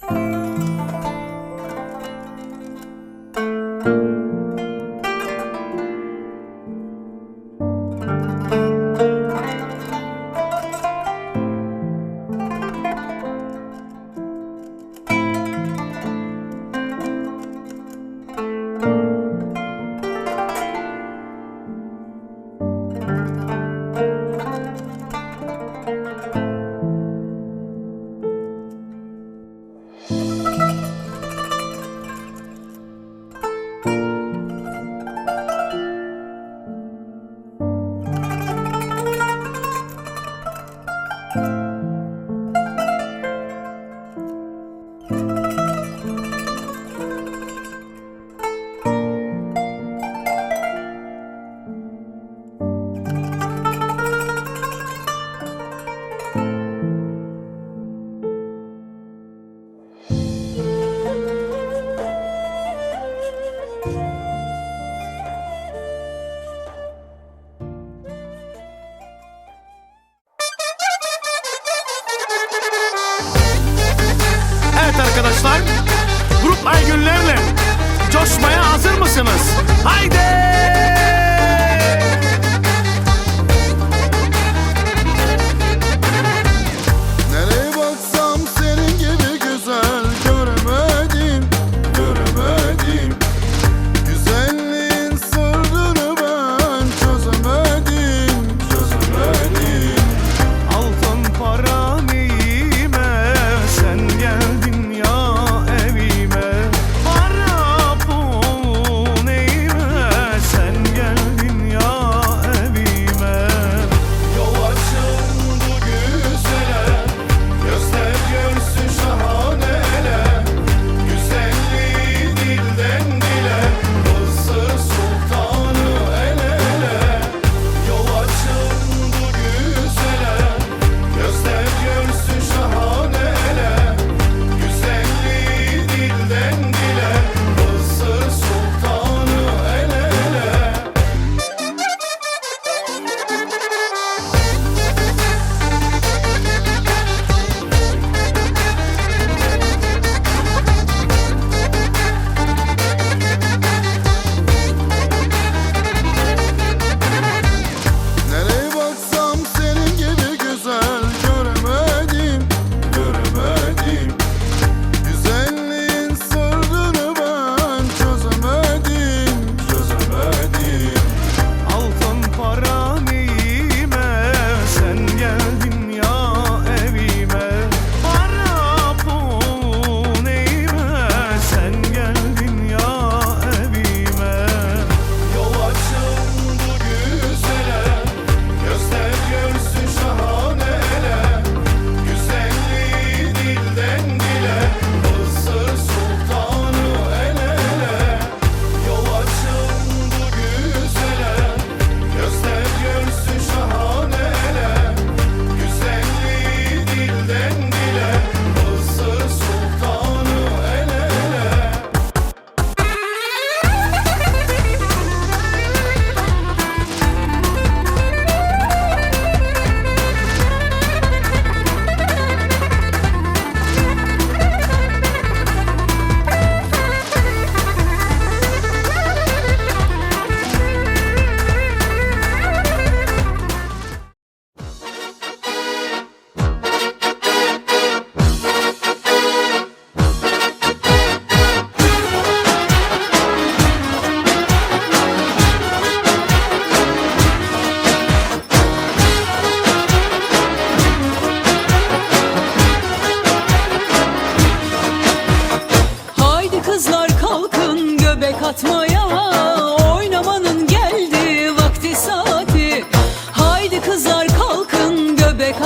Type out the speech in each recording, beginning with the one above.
thank you. Ay güllerle coşmaya hazır mısınız? Haydi!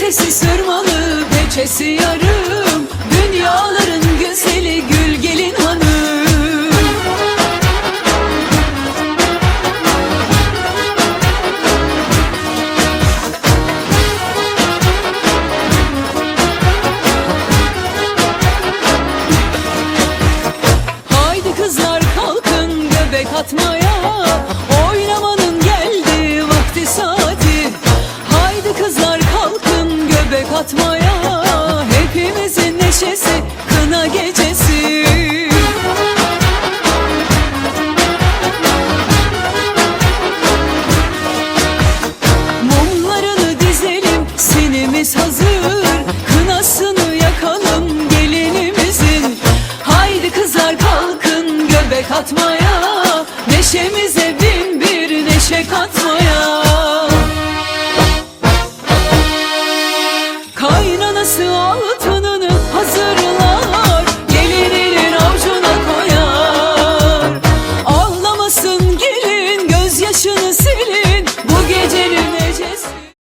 Çehresi sırmalı peçesi yarım. Dünyaların güzeli gül gelin hanım. Haydi kızlar kalkın göbek atmaya kalkın göbek atmaya Hepimizin neşesi kına gecesi. Mumlarını dizelim sinimiz hazır. Kınasını yakalım gelinimizin. Haydi kızlar kalkın göbek atmaya